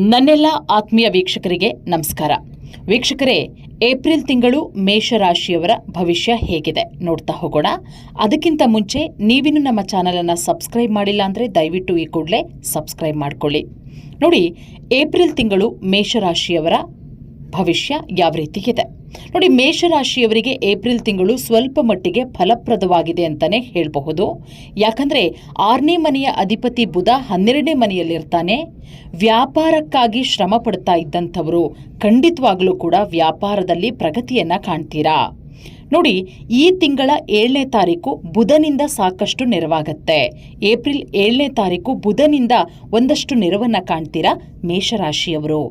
ನನ್ನೆಲ್ಲ ಆತ್ಮೀಯ ವೀಕ್ಷಕರಿಗೆ ನಮಸ್ಕಾರ. ವೀಕ್ಷಕರೇ, ಏಪ್ರಿಲ್ ತಿಂಗಳು ಮೇಷರಾಶಿಯವರ ಭವಿಷ್ಯ ಹೇಗಿದೆ ನೋಡ್ತಾ ಹೋಗೋಣ. ಅದಕ್ಕಿಂತ ಮುಂಚೆ ನೀವಿನ್ನು ನಮ್ಮ ಚಾನಲನ್ನು ಸಬ್ಸ್ಕ್ರೈಬ್ ಮಾಡಿಲ್ಲ ಅಂದರೆ ದಯವಿಟ್ಟು ಈ ಕೂಡಲೇ ಸಬ್ಸ್ಕ್ರೈಬ್ ಮಾಡ್ಕೊಳ್ಳಿ. ನೋಡಿ, ಏಪ್ರಿಲ್ ತಿಂಗಳು ಮೇಷರಾಶಿಯವರ ಭವಿಷ್ಯ ಯಾವ ರೀತಿ ಇದೆ? ನೋಡಿ, ಮೇಷರಾಶಿಯವರಿಗೆ ಏಪ್ರಿಲ್ ತಿಂಗಳು ಸ್ವಲ್ಪ ಮಟ್ಟಿಗೆ ಫಲಪ್ರದವಾಗಿದೆ ಅಂತಾನೆ ಹೇಳಬಹುದು. ಯಾಕಂದ್ರೆ ಆರನೇ ಮನೆಯ ಅಧಿಪತಿ ಬುಧ ಹನ್ನೆರಡನೇ ಮನೆಯಲ್ಲಿರ್ತಾನೆ. ವ್ಯಾಪಾರಕ್ಕಾಗಿ ಶ್ರಮ ಪಡ್ತಾ ಇದ್ದಂಥವರು ಖಂಡಿತವಾಗಲೂ ಕೂಡ ವ್ಯಾಪಾರದಲ್ಲಿ ಪ್ರಗತಿಯನ್ನ ಕಾಣ್ತೀರಾ? ನೋಡಿ, ಈ ತಿಂಗಳ ಏಳನೇ ತಾರೀಕು ಬುಧನಿಂದ ಸಾಕಷ್ಟು ನೆರವಾಗತ್ತೆ. ಏಪ್ರಿಲ್ ಏಳನೇ ತಾರೀಕು ಬುಧನಿಂದ ಒಂದಷ್ಟು ನೆರವನ್ನು ಕಾಣ್ತೀರಾ ಮೇಷರಾಶಿಯವರು?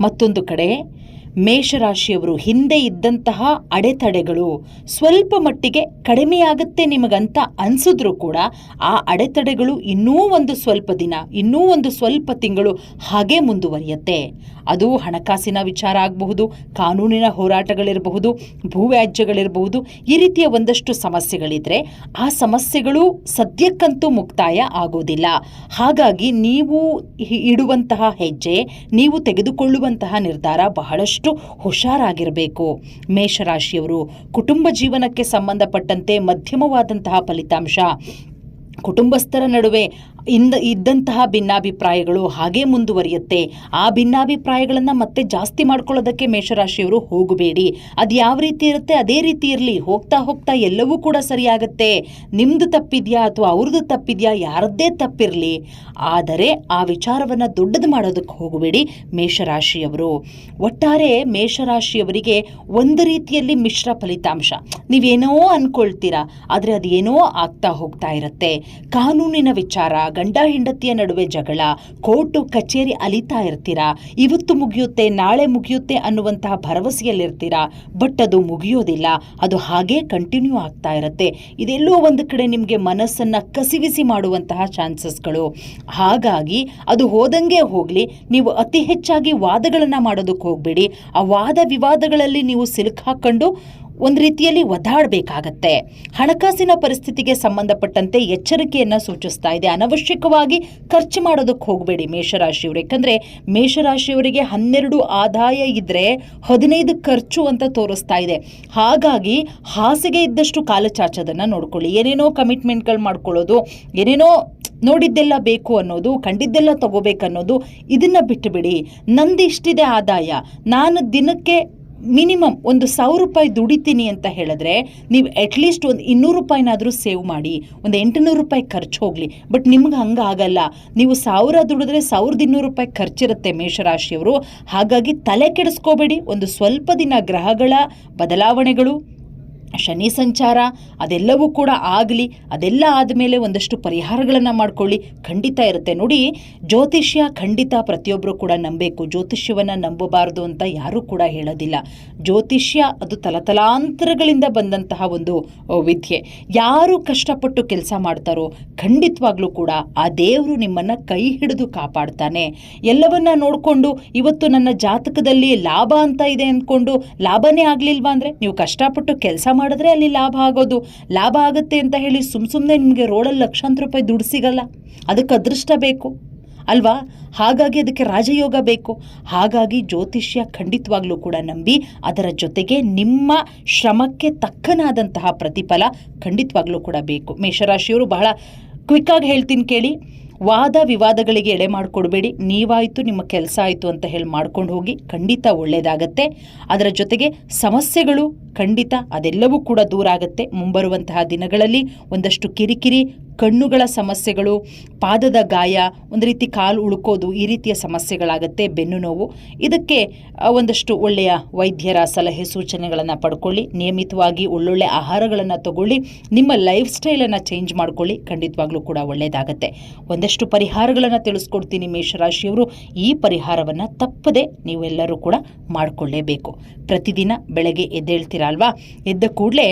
ಮತ್ತೊಂದು ಕಡೆ ಮೇಷರಾಶಿಯವರು ಹಿಂದೆ ಇದ್ದಂತಹ ಅಡೆತಡೆಗಳು ಸ್ವಲ್ಪ ಮಟ್ಟಿಗೆ ಕಡಿಮೆಯಾಗುತ್ತೆ ನಿಮಗಂತ ಅನ್ಸಿದ್ರೂ ಕೂಡ ಆ ಅಡೆತಡೆಗಳು ಇನ್ನೂ ಒಂದು ಸ್ವಲ್ಪ ದಿನ, ಇನ್ನೂ ಒಂದು ಸ್ವಲ್ಪ ತಿಂಗಳು ಹಾಗೆ ಮುಂದುವರಿಯುತ್ತೆ. ಅದು ಹಣಕಾಸಿನ ವಿಚಾರ ಆಗಬಹುದು, ಕಾನೂನಿನ ಹೋರಾಟಗಳಿರಬಹುದು, ಭೂವ್ಯಾಜ್ಯಗಳಿರಬಹುದು, ಈ ರೀತಿಯ ಒಂದಷ್ಟು ಸಮಸ್ಯೆಗಳಿದ್ರೆ ಆ ಸಮಸ್ಯೆಗಳು ಸದ್ಯಕ್ಕಂತೂ ಮುಕ್ತಾಯ ಆಗೋದಿಲ್ಲ. ಹಾಗಾಗಿ ನೀವು ಇಡುವಂತಹ ಹೆಜ್ಜೆ, ನೀವು ತೆಗೆದುಕೊಳ್ಳುವಂತಹ ನಿರ್ಧಾರ ಬಹಳಷ್ಟು ಹುಷಾರಾಗಿರಬೇಕು. ಮೇಷರಾಶಿಯವರು ಕುಟುಂಬ ಜೀವನಕ್ಕೆ ಸಂಬಂಧಪಟ್ಟಂತೆ ಮಧ್ಯಮವಾದಂತಹ ಫಲಿತಾಂಶ. ಕುಟುಂಬಸ್ಥರ ನಡುವೆ ಇಂದ ಇದ್ದಂತಹ ಭಿನ್ನಾಭಿಪ್ರಾಯಗಳು ಹಾಗೇ ಮುಂದುವರಿಯುತ್ತೆ. ಆ ಭಿನ್ನಾಭಿಪ್ರಾಯಗಳನ್ನು ಮತ್ತೆ ಜಾಸ್ತಿ ಮಾಡ್ಕೊಳ್ಳೋದಕ್ಕೆ ಮೇಷರಾಶಿಯವರು ಹೋಗಬೇಡಿ. ಅದು ಯಾವ ರೀತಿ ಇರುತ್ತೆ? ಅದೇ ರೀತಿ ಇರಲಿ. ಹೋಗ್ತಾ ಹೋಗ್ತಾ ಎಲ್ಲವೂ ಕೂಡ ಸರಿಯಾಗುತ್ತೆ. ನಿಮ್ಮದು ತಪ್ಪಿದೆಯಾ ಅಥವಾ ಅವ್ರದ್ದು ತಪ್ಪಿದೆಯಾ? ಯಾರದ್ದೇ ತಪ್ಪಿರಲಿ. ಆದರೆ ಆ ವಿಚಾರವನ್ನು ದೊಡ್ಡದು ಮಾಡೋದಕ್ಕೆ ಹೋಗಬೇಡಿ ಮೇಷರಾಶಿಯವರು. ಒಟ್ಟಾರೆ ಮೇಷರಾಶಿಯವರಿಗೆ ಒಂದು ರೀತಿಯಲ್ಲಿ ಮಿಶ್ರ ಫಲಿತಾಂಶ. ನೀವೇನೋ ಅಂದ್ಕೊಳ್ತೀರಾ ಆದರೆ ಅದೇನೋ ಆಗ್ತಾ ಹೋಗ್ತಾ ಇರುತ್ತೆ. ಕಾನೂನಿನ ವಿಚಾರ ಗಂಡ ಹೆಂಡತಿಯ ನಡುವೆ ಜಗಳ, ಕೋರ್ಟು, ಕಚೇರಿ ಅಲಿತಾ ಇರ್ತೀರಾ? ಇವತ್ತು ಮುಗಿಯುತ್ತೆ, ನಾಳೆ ಮುಗಿಯುತ್ತೆ ಅನ್ನುವಂತಹ ಭರವಸೆಯಲ್ಲಿರ್ತೀರಾ? ಬಟ್ ಅದು ಮುಗಿಯೋದಿಲ್ಲ. ಅದು ಹಾಗೇ ಕಂಟಿನ್ಯೂ ಆಗ್ತಾ ಇರುತ್ತೆ. ಇದೆಲ್ಲೋ ಒಂದು ಕಡೆ ನಿಮಗೆ ಮನಸ್ಸನ್ನು ಕಸಿವಿಸಿ ಮಾಡುವಂತಹ ಚಾನ್ಸಸ್ಗಳು. ಹಾಗಾಗಿ ಅದು ಹೋದಂಗೆ ಹೋಗಲಿ, ನೀವು ಅತಿ ಹೆಚ್ಚಾಗಿ ವಾದಗಳನ್ನು ಮಾಡೋದಕ್ಕೆ ಹೋಗಬೇಡಿ. ಆ ವಾದ ವಿವಾದಗಳಲ್ಲಿ ನೀವು ಸಿಲುಕಾಕೊಂಡು ಒಂದು ರೀತಿಯಲ್ಲಿ ಒದ್ದಾಡಬೇಕಾಗತ್ತೆ. ಹಣಕಾಸಿನ ಪರಿಸ್ಥಿತಿಗೆ ಸಂಬಂಧಪಟ್ಟಂತೆ ಎಚ್ಚರಿಕೆಯನ್ನು ಸೂಚಿಸ್ತಾ ಇದೆ. ಅನವಶ್ಯಕವಾಗಿ ಖರ್ಚು ಮಾಡೋದಕ್ಕೆ ಹೋಗಬೇಡಿ ಮೇಷರಾಶಿಯವರು. ಯಾಕಂದರೆ ಮೇಷರಾಶಿಯವರಿಗೆ ಹನ್ನೆರಡು ಆದಾಯ ಇದ್ದರೆ ಹದಿನೈದು ಖರ್ಚು ಅಂತ ತೋರಿಸ್ತಾ ಇದೆ. ಹಾಗಾಗಿ ಹಾಸಿಗೆ ಇದ್ದಷ್ಟು ಕಾಲಚಾಚೋದನ್ನು ನೋಡ್ಕೊಳ್ಳಿ. ಏನೇನೋ ಕಮಿಟ್ಮೆಂಟ್ಗಳು ಮಾಡ್ಕೊಳ್ಳೋದು, ಏನೇನೋ ನೋಡಿದ್ದೆಲ್ಲ ಬೇಕು ಅನ್ನೋದು, ಕಂಡಿದ್ದೆಲ್ಲ ತಗೋಬೇಕನ್ನೋದು ಇದನ್ನು ಬಿಟ್ಟುಬಿಡಿ ನಂದಿಷ್ಟಿದೆ ಆದಾಯ. ನಾನು ದಿನಕ್ಕೆ ಮಿನಿಮಮ್ ಒಂದು ಸಾವಿರ ರೂಪಾಯಿ ದುಡಿತೀನಿ ಅಂತ ಹೇಳಿದ್ರೆ ನೀವು ಅಟ್ಲೀಸ್ಟ್ ಒಂದು ಇನ್ನೂರು ರೂಪಾಯಿನಾದರೂ ಸೇವ್ ಮಾಡಿ, ಒಂದು ಎಂಟುನೂರು ರೂಪಾಯಿ ಖರ್ಚು ಹೋಗಲಿ. ಬಟ್ ನಿಮ್ಗೆ ಹಂಗೆ ಆಗಲ್ಲ. ನೀವು ಸಾವಿರ ದುಡಿದ್ರೆ ಸಾವಿರದ ಇನ್ನೂರು ರೂಪಾಯಿ ಖರ್ಚಿರುತ್ತೆ ಮೇಷರಾಶಿಯವರು. ಹಾಗಾಗಿ ತಲೆ ಕೆಡಿಸ್ಕೋಬೇಡಿ. ಒಂದು ಸ್ವಲ್ಪ ದಿನ ಗ್ರಹಗಳ ಬದಲಾವಣೆಗಳು. ಶನಿ ಸಂಚಾರ, ಅದೆಲ್ಲವೂ ಕೂಡ ಆಗಲಿ, ಅದೆಲ್ಲ ಆದಮೇಲೆ ಒಂದಷ್ಟು ಪರಿಹಾರಗಳನ್ನು ಮಾಡ್ಕೊಳ್ಳಿ. ಖಂಡಿತ ಇರುತ್ತೆ. ನೋಡಿ, ಜ್ಯೋತಿಷ್ಯ ಖಂಡಿತ ಪ್ರತಿಯೊಬ್ಬರು ಕೂಡ ನಂಬಬೇಕು. ಜ್ಯೋತಿಷ್ಯವನ್ನು ನಂಬಬಾರದು ಅಂತ ಯಾರೂ ಕೂಡ ಹೇಳೋದಿಲ್ಲ. ಜ್ಯೋತಿಷ್ಯ ಅದು ತಲತಲಾಂತರಗಳಿಂದ ಬಂದಂತಹ ಒಂದು ವಿದ್ಯೆ. ಯಾರು ಕಷ್ಟಪಟ್ಟು ಕೆಲಸ ಮಾಡ್ತಾರೋ ಖಂಡಿತವಾಗ್ಲೂ ಕೂಡ ಆ ದೇವರು ನಿಮ್ಮನ್ನು ಕೈ ಹಿಡಿದು ಕಾಪಾಡ್ತಾನೆ. ಎಲ್ಲವನ್ನ ನೋಡಿಕೊಂಡು, ಇವತ್ತು ನನ್ನ ಜಾತಕದಲ್ಲಿ ಲಾಭ ಅಂತ ಇದೆ ಅಂದ್ಕೊಂಡು ಲಾಭನೇ ಆಗಲಿಲ್ವಾ? ಅಂದರೆ, ನೀವು ಕಷ್ಟಪಟ್ಟು ಕೆಲಸ ಮಾಡಿದ್ರೆ ಅಲ್ಲಿ ಲಾಭ ಆಗೋದು. ಲಾಭ ಆಗುತ್ತೆ ಅಂತ ಹೇಳಿ ಸುಮ್ಮ ಸುಮ್ಮನೆ ನಿಮಗೆ ರೋಡಲ್ಲಿ ಲಕ್ಷಾಂತರ ರೂಪಾಯಿ ದುಡ್ಡು ಸಿಗಲ್ಲ. ಅದಕ್ಕೆ ಅದೃಷ್ಟ ಬೇಕು. ಅಲ್ವಾ? ಹಾಗಾಗಿ ಅದಕ್ಕೆ ರಾಜಯೋಗ ಬೇಕು. ಹಾಗಾಗಿ ಜ್ಯೋತಿಷ್ಯ ಖಂಡಿತವಾಗ್ಲೂ ಕೂಡ ನಂಬಿ ಅದರ ಜೊತೆಗೆ ನಿಮ್ಮ ಶ್ರಮಕ್ಕೆ ತಕ್ಕನಾದಂತಹ ಪ್ರತಿಫಲ ಖಂಡಿತವಾಗ್ಲೂ ಕೂಡ ಬೇಕು. ಮೇಷರಾಶಿಯವರು ಬಹಳ ಕ್ವಿಕ್ಕಾಗಿ ಹೇಳ್ತೀನಿ ಕೇಳಿ. ವಾದ ವಿವಾದಗಳಿಗೆ ಎಡೆ ಮಾಡಿಕೊಡ್ಬೇಡಿ, ನೀವಾಯಿತು, ನಿಮ್ಮ ಕೆಲಸ ಆಯಿತು ಅಂತ ಹೇಳಿ ಮಾಡ್ಕೊಂಡು ಹೋಗಿ ಖಂಡಿತ ಒಳ್ಳೆಯದಾಗತ್ತೆ ಅದರ ಜೊತೆಗೆ ಸಮಸ್ಯೆಗಳು ಖಂಡಿತ ಅದೆಲ್ಲವೂ ಕೂಡ ದೂರ ಆಗುತ್ತೆ. ಮುಂಬರುವಂತಹ ದಿನಗಳಲ್ಲಿ ಒಂದಷ್ಟು ಕಿರಿಕಿರಿ ಕಣ್ಣುಗಳ ಸಮಸ್ಯೆಗಳು, ಪಾದದ ಗಾಯ, ಒಂದು ರೀತಿ ಕಾಲು ಉಳ್ಕೋದು ಈ ರೀತಿಯ ಸಮಸ್ಯೆಗಳಾಗುತ್ತೆ ಬೆನ್ನು ನೋವು. ಇದಕ್ಕೆ ಒಂದಷ್ಟು ಒಳ್ಳೆಯ ವೈದ್ಯರ ಸಲಹೆ ಸೂಚನೆಗಳನ್ನು ಪಡ್ಕೊಳ್ಳಿ. ನಿಯಮಿತವಾಗಿ ಒಳ್ಳೊಳ್ಳೆ ಆಹಾರಗಳನ್ನು ತಗೊಳ್ಳಿ. ನಿಮ್ಮ ಲೈಫ್ ಸ್ಟೈಲನ್ನು ಚೇಂಜ್ ಮಾಡ್ಕೊಳ್ಳಿ. ಖಂಡಿತವಾಗ್ಲೂ ಕೂಡ ಒಳ್ಳೆಯದಾಗತ್ತೆ ಒಂದಷ್ಟು ಪರಿಹಾರಗಳನ್ನು ತಿಳಿಸ್ಕೊಡ್ತೀನಿ ಮೇಷರಾಶಿಯವರು. ಈ ಪರಿಹಾರವನ್ನು ತಪ್ಪದೆ ನೀವೆಲ್ಲರೂ ಕೂಡ ಮಾಡಿಕೊಳ್ಳೇಬೇಕು. ಪ್ರತಿದಿನ ಬೆಳಗ್ಗೆ ಎದ್ದೇಳ್ತೀರಾ ಅಲ್ವಾ ಎದ್ದ ಕೂಡಲೇ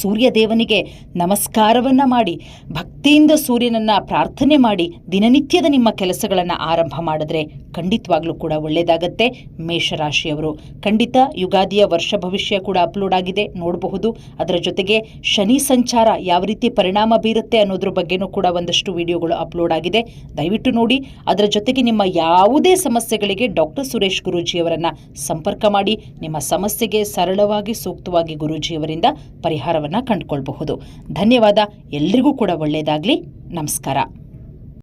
ಸೂರ್ಯ ದೇವನಿಗೆ ನಮಸ್ಕಾರವನ್ನು ಮಾಡಿ, ಭಕ್ತಿಯಿಂದ ಸೂರ್ಯನನ್ನು ಪ್ರಾರ್ಥನೆ ಮಾಡಿ ದಿನನಿತ್ಯದ ನಿಮ್ಮ ಕೆಲಸಗಳನ್ನು ಆರಂಭ ಮಾಡಿದ್ರೆ ಖಂಡಿತವಾಗ್ಲೂ ಕೂಡ ಒಳ್ಳೆಯದಾಗತ್ತೆ ಮೇಷರಾಶಿಯವರು, ಖಂಡಿತ ಯುಗಾದಿಯ ವರ್ಷ ಭವಿಷ್ಯ ಕೂಡ ಅಪ್ಲೋಡ್ ಆಗಿದೆ, ನೋಡಬಹುದು. ಅದರ ಜೊತೆಗೆ ಶನಿ ಸಂಚಾರ ಯಾವ ರೀತಿ ಪರಿಣಾಮ ಬೀರುತ್ತೆ ಅನ್ನೋದ್ರ ಬಗ್ಗೆನೂ ಕೂಡ ಒಂದಷ್ಟು ವಿಡಿಯೋಗಳು ಅಪ್ಲೋಡ್ ಆಗಿದೆ. ದಯವಿಟ್ಟು ನೋಡಿ, ಅದರ ಜೊತೆಗೆ ನಿಮ್ಮ ಯಾವುದೇ ಸಮಸ್ಯೆಗಳಿಗೆ ಡಾಕ್ಟರ್ ಸುರೇಶ್ ಗುರೂಜಿಯವರನ್ನು ಸಂಪರ್ಕ ಮಾಡಿ. ನಿಮ್ಮ ಸಮಸ್ಯೆಗೆ ಸರಳವಾಗಿ, ಸೂಕ್ತವಾಗಿ ಗುರೂಜಿಯವರಿಂದ ಪರಿಹಾರವನ್ನು ಕಂಡುಕೊಳ್ಬಹುದು. ಧನ್ಯವಾದ. ಎಲ್ರಿಗೂ ಕೂಡ ಒಳ್ಳೆಯದಾಗಲಿ ನಮಸ್ಕಾರ.